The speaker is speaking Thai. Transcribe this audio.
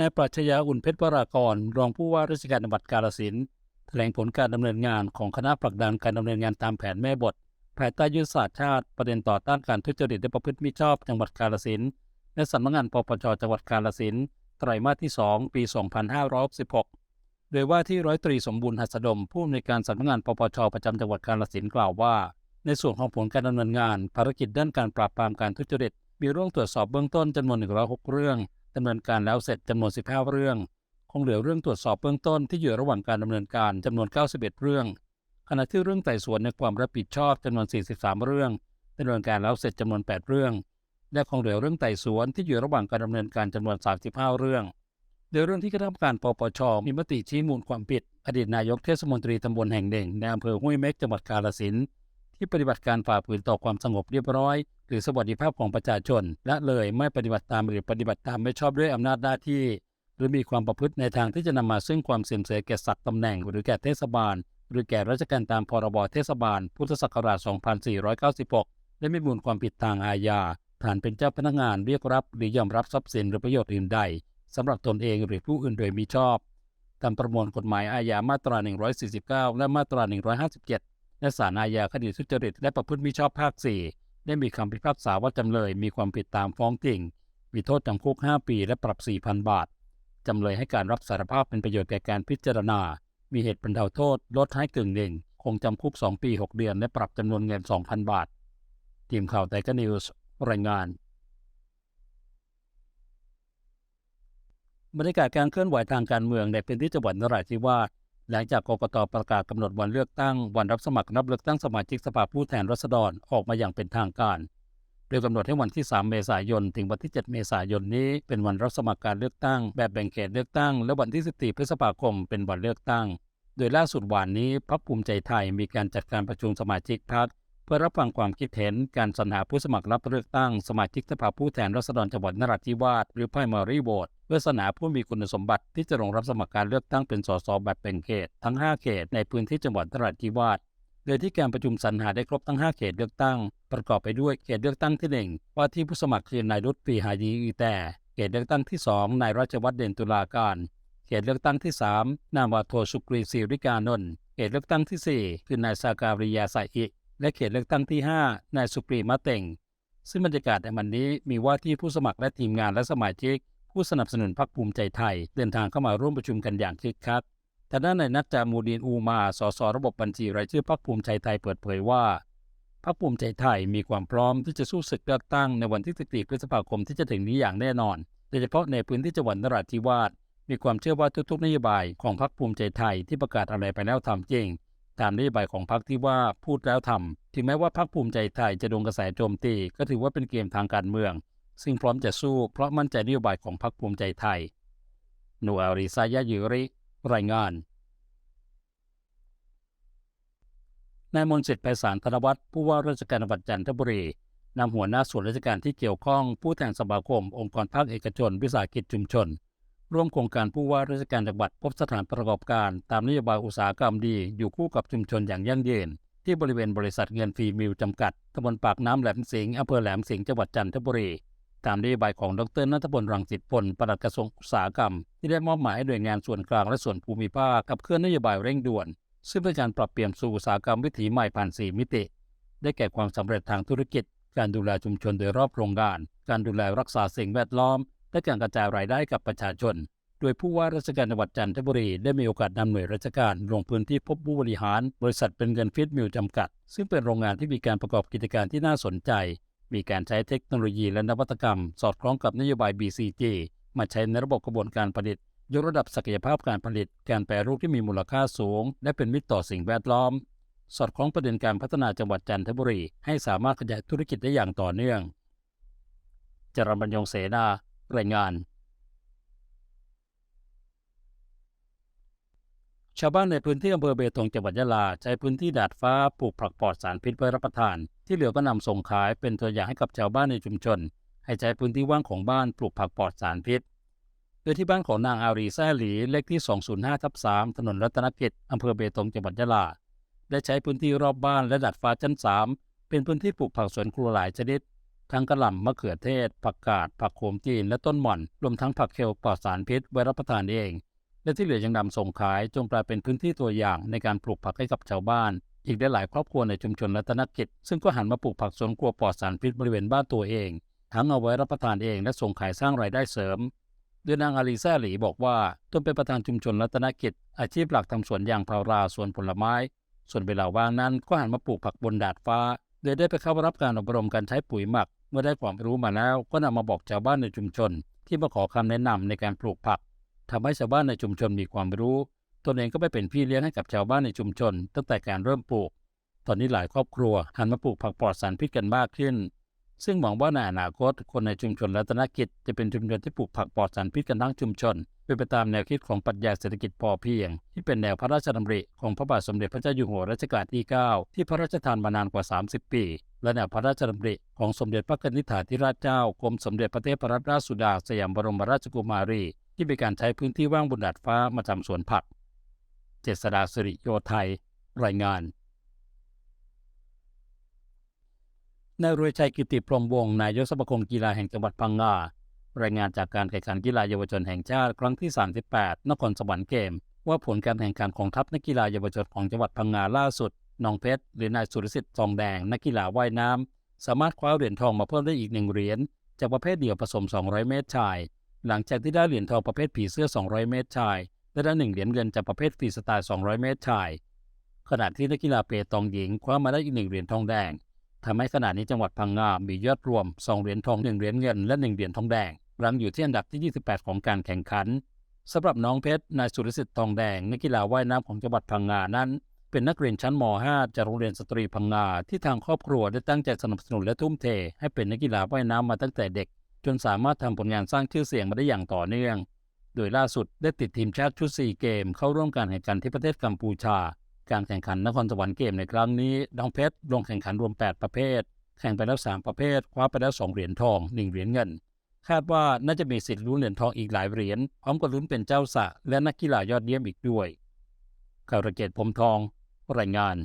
นายปรัชญาอุ่นเพชรวรากร รองผู้ว่าราชการจังหวัดกาฬสินธุ์แถลงผลการดำเนินงานของคณะผลักดันการดำเนินงานตามแผนแม่บท ภายใต้ยุทธศาสตร์ชาติประเด็นต่อต้านการทุจริตและประพฤติมิชอบจังหวัดกาฬสินธุ์และสำนักงานปปชจังหวัดกาฬสินธุ์ไตรมาสที่ 2 ปี 2566โดยว่าที่ร้อยตรีสมบูรณ์หัสดมผู้อำนวยการสำนักงานปปชประจำจังหวัดกาฬสินธุ์กล่าวว่า ในส่วนของผลการดำเนินงาน ภารกิจด้านการปราบปรามการทุจริตมีเรื่องตรวจสอบเบื้องต้นจำนวน 106 เรื่อง ดำเนินการแล้วเสร็จจำนวน 15 เรื่อง คงเหลือเรื่องตรวจสอบเบื้องต้นที่อยู่ระหว่างการดำเนินการจำนวน 91 เรื่อง ขณะที่เรื่องไต่สวนในความรับผิดชอบจำนวน 43 เรื่องดำเนินการแล้วเสร็จจำนวน 8 เรื่อง และคงเหลือเรื่องไต่สวนที่อยู่ระหว่างการดำเนินการจำนวน 35 เรื่องโดยเรื่องที่คณะกรรมการปปช มีมติชี้มูลความผิด อดีตนายกเทศมนตรีตำบลแห่งหนึ่งในอำเภอห้วยเม็กจังหวัดกาฬสินธุ์ที่ปฏิบัติการฝ่าฝืนต่อความสงบเรียบร้อย หรือสวัสดิภาพของประชาชน และเลยไม่ปฏิบัติตามหรือปฏิบัติตามไม่ชอบด้วยอำนาจหน้าที่ หรือมีความประพฤติในทางที่จะนำมาซึ่งความเสื่อมเสียแก่ศักดิ์ตำแหน่ง หรือแก่เทศบาล หรือแก่ราชการตามพรบเทศบาล พุทธศักราช 2496 และไม่มูลความผิดทางอาญาฐานเป็นเจ้าพนักงานเรียกรับ หรือยอมรับทรัพย์สินหรือประโยชน์อื่นใดสำหรับตนเองหรือผู้อื่นโดยมิชอบตามประมวลกฎหมายอาญามาตรา 149 และมาตรา 157 และศาลอาญาคดีทุจริตและประพฤติมิชอบภาค 4 ได้มีคำพิพากษาว่าจำเลยมีความผิดตามฟ้องจริง มีโทษจำคุก 5 ปีและปรับ 4,000 บาท จำเลยให้การรับสารภาพเป็นประโยชน์แก่การพิจารณา มีเหตุบรรเทาโทษ ลดให้กึ่งหนึ่ง คงจำคุก 2 ปี 6 เดือน และปรับจำนวนเงิน 2,000 บาท ทีมข่าวไทยกนิวส์รายงานบรรยากาศการเคลื่อนไหวทางการเมืองในพื้นที่จังหวัดนราธิวาส หลังจากกกตประกาศกำหนดวันเลือกตั้งวันรับสมัครรับเลือกตั้งสมาชิกสภาผู้แทนราษฎรออกมาอย่างเป็นทางการโดยกำหนดให้วันที่ 3 เมษายน ถึงวันที่ 7 เมษายนนี้ เป็นวันรับสมัครการเลือกตั้ง แบบแบ่งเขตเลือกตั้ง และวันที่ 14 พฤษภาคม เป็นวันเลือกตั้ง โดยล่าสุดวันนี้พรรคภูมิใจไทยมีการจัดการประชุมสมาชิกพรรคเพื่อรับฟังความคิดเห็นการสรรหาผู้สมัครรับเลือกตั้ง สมาชิกสภาผู้แทนราษฎรจังหวัดนราธิวาสหรือ primary vote เพื่อสรรหาผู้มีคุณสมบัติที่จะลงรับสมัครการเลือกตั้งเป็นสสแบบแบ่งเขต ทั้ง 5 เขต ในพื้นที่จังหวัดนราธิวาสโดยที่การประชุมสรรหาได้ครบทั้ง 5 เขตเลือกตั้ง ประกอบไปด้วยเขตเลือกตั้งที่ 1 ว่าที่ผู้สมัครคือนายรุตปีหายีอีแต่ เขตเลือกตั้งที่ 2 นายราชวัฒน์เด่นตุลาการ เขตเลือกตั้งที่ 3 นามวาโทสุกรีศิริกานนท์เขตเลือกตั้งที่ 4 คือนายสาการิยาไซอิและเขตเลือกตั้งที่ 5 นายสุกรีมะเต็งซึ่งบรรยากาศในวันนี้มีว่าที่ผู้สมัครและทีมงานและสมาชิก ผู้สนับสนุนพรรคภูมิใจไทย เดินทางเข้ามาร่วมประชุมกันอย่างคึกคักแต่ด้านในนักจามูดีนอูมาสสระบบบัญชีรายชื่อพรรคภูมิใจไทยเปิดเผยว่าพรรคภูมิใจไทยมีความพร้อมที่จะสู้ศึกเลือกตั้งในวันที่ 14 พฤษภาคมที่จะถึงนี้อย่างแน่นอน โดยเฉพาะในพื้นที่จังหวัดนราธิวาส มีความเชื่อว่าทุกๆ นโยบายของพรรคภูมิใจไทยที่ประกาศอะไรไปแล้วทำจริง ตามนโยบายของพรรคที่ว่าพูดแล้วทำ ถึงแม้ว่าพรรคภูมิใจไทยจะโดนกระแสโจมตี ก็ถือว่าเป็นเกมทางการเมือง ซึ่งพร้อมจะสู้เพราะมั่นใจนโยบายของพรรคภูมิใจไทยนูอาริซายะยูริรายงานนายมนสิทธิ์ไพศาลธนวัฒน์ผู้ว่าราชการจังหวัดจันทบุรีนำหัวหน้าส่วนราชการที่เกี่ยวข้องผู้แทนสมาคม องค์กรภาคเอกชน วิสาหกิจชุมชน ร่วมโครงการผู้ว่าราชการจังหวัดพบสถานประกอบการ ตามนโยบายอุตสาหกรรมดี อยู่คู่กับชุมชนอย่างยั่งยืน ที่บริเวณบริษัทเงินฟรีมิลจำกัดตำบลปากน้ำแหลมสิงห์อำเภอแหลมสิงห์จังหวัดจันทบุรี ตามนโยบายของดรนัทพลรังสิตพลปลัดกระทรวงอุตสาหกรรม ที่ได้มอบหมายให้หน่วยงานส่วนกลางและส่วนภูมิภาคขับเคลื่อนนโยบายเร่งด่วน ซึ่งเป็นการปรับเปลี่ยนสู่อุตสาหกรรมวิถีใหม่ผ่าน 4 มิติ ได้แก่ความสำเร็จทางธุรกิจ การดูแลชุมชนโดยรอบโรงงานการดูแลรักษาสิ่งแวดล้อม และการกระจายรายได้กับประชาชน โดยผู้ว่าราชการจังหวัดจันทบุรีได้มีโอกาสนำหน่วยราชการลงพื้นที่พบผู้บริหาร บริษัทเป็นเงินฟิตมิลจำกัด ซึ่งเป็นโรงงานที่มีการประกอบกิจการที่น่าสนใจ มีการใช้เทคโนโลยีและนวัตกรรม สอดคล้องกับนโยบาย BCG มาใช้ในระบบกระบวนการผลิต ยกระดับศักยภาพการผลิต การแปรรูปที่มีมูลค่าสูง และเป็นมิตรต่อสิ่งแวดล้อม สอดคล้องประเด็นการพัฒนาจังหวัดจันทบุรี ให้สามารถขยายธุรกิจได้อย่างต่อเนื่องจรัญบรรยงเสนารายงาน ชาวบ้านในพื้นที่อำเภอเบตงจังหวัดยะลา ใช้พื้นที่ดาดฟ้าปลูกผักปลอดสารพิษไว้รับประทาน ที่เหลือก็นำส่งขายเป็นตัวอย่างให้กับชาวบ้านในชุมชน ให้ใช้พื้นที่ว่างของบ้านปลูกผักปลอดสารพิษ โดยที่บ้านของนางอารีแซ่หลีเลขที่ 205ทับ3ถนนรัตนกิจอำเภอเบตงจังหวัดยะลา ได้ใช้พื้นที่รอบบ้านและดัดฟ้าชั้น 3 เป็นพื้นที่ปลูกผักสวนครัวหลายชนิด ทั้งกระหล่ำมะเขือเทศ ผักกาด ผักโขมจีน และต้นหม่อน รวมทั้งผักเคลปลอดสารพิษไว้รับประทานเอง และที่เหลือยังนำส่งขายจงกลายเป็นพื้นที่ตัวอย่างในการปลูกผักให้กับชาวบ้าน อีกได้หลายครอบครัวในชุมชนรัตนกิจ ซึ่งก็หันมาปลูกผักสวนครัวปลอดสารพิษบริเวณบ้านตัวเอง ทั้งเอาไว้รับประทานเองและส่งขายสร้างรายได้เสริมโดยนางอาลีแซ่หลีบอกว่าตนเป็นประธานชุมชนรัตนกิจ อาชีพหลักทำสวนยางพาราสวนผลไม้ ส่วนเวลาว่างนั้นก็หันมาปลูกผักบนดาดฟ้าโดยได้ไปเข้ารับการอบรมการใช้ปุ๋ยหมัก เมื่อได้ความรู้มาแล้วก็นำมาบอกชาวบ้านในชุมชน ที่มาขอคำแนะนำในการปลูกผัก ทำให้ชาวบ้านในชุมชนมีความรู้ ตนเองก็ไปเป็นพี่เลี้ยงให้กับชาวบ้านในชุมชน ตั้งแต่การเริ่มปลูก ตอนนี้หลายครอบครัวหันมาปลูกผักปลอดสารพิษกันมากขึ้น ซึ่งหวังว่าในอนาคตคนในชุมชนรัตนกิจจะเป็นชุมชนที่ปลูกผักปลอดสารพิษกันทั้งชุมชน เป็นไปตามแนวคิดของปรัชญาเศรษฐกิจพอเพียง ที่เป็นแนวพระราชดำริของพระบาทสมเด็จพระเจ้าอยู่หัวรัชกาลที่ 9 ที่พระราชทานมานานกว่า 30 ปีและแนวพระราชดำริของสมเด็จพระนิษฐาธิราชเจ้ากรมสมเด็จพระเทพรัตนราชสุดาสยามบรมราชกุมารี ที่มีการใช้พื้นที่ว่างบนดาดฟ้ามาทำสวนผัก เจษดาสิริโยไทย รายงานนายรวยชัยกิติพรมวงศ์นายกสมาคมกีฬาแห่งจังหวัดพังงารายงานจากการแข่งขันกีฬาเยาวชนแห่งชาติครั้งที่ 38 นครสวรรค์เกม ว่าผลการแข่งขันของทัพนักกีฬาเยาวชนของจังหวัดพังงาล่าสุดน้องเพชรหรือนายสุรสิทธิ์ทองแดงนักกีฬาว่ายน้ำสามารถคว้าเหรียญทองมาเพิ่มได้อีกหนึ่งเหรียญจากประเภทเดี่ยวผสม 200 เมตรชาย หลังจากที่ได้เหรียญทองประเภทผีเสื้อ 200 เมตรชาย และได้หนึ่งเหรียญเงินจากประเภทฟรีสไตล์ 200 เมตรชาย ขณะที่นักกีฬาเปตองหญิงคว้ามาได้อีกหนึ่งเหรียญทองแดงทำให้ขณะนี้จังหวัดพังงา มียอดรวม 2 เหรียญทอง 1 เหรียญเงิน และ 1 เหรียญทองแดง รั้งอยู่ที่อันดับที่ 28 ของการแข่งขันสำหรับน้องเพชร นายสุรสิทธิ์ทองแดง นักกีฬาว่ายน้ำของจังหวัดพังงา นั้น เป็นนักเรียนชั้นม .5 จากโรงเรียนสตรีพังงา ที่ทางครอบครัวได้ตั้งใจสนับสนุนและทุ่มเท ให้เป็นนักกีฬาว่ายน้ำมาตั้งแต่เด็ก จนสามารถทำผลงานสร้างชื่อเสียงมาได้อย่างต่อเนื่อง โดยล่าสุดได้ติดทีมชาติชุด 4 เกม เข้าร่วมการแข่งขันที่ประเทศกัมพูชา การแข่งขันนครสวรรค์เกมในครั้งนี้น้องเพชรลงแข่งขันรวม 8 ประเภท แข่งไปแล้ว 3 ประเภท คว้าไปแล้ว 2 เหรียญทอง 1 เหรียญเงิน คาดว่าน่าจะมีสิทธิ์ลุ้นเหรียญทองอีกหลายเหรียญ พร้อมกับลุ้นเป็นเจ้าสะและนักกีฬายอดเยี่ยมอีกด้วยข่าวระเกตพรมทอง รายงาน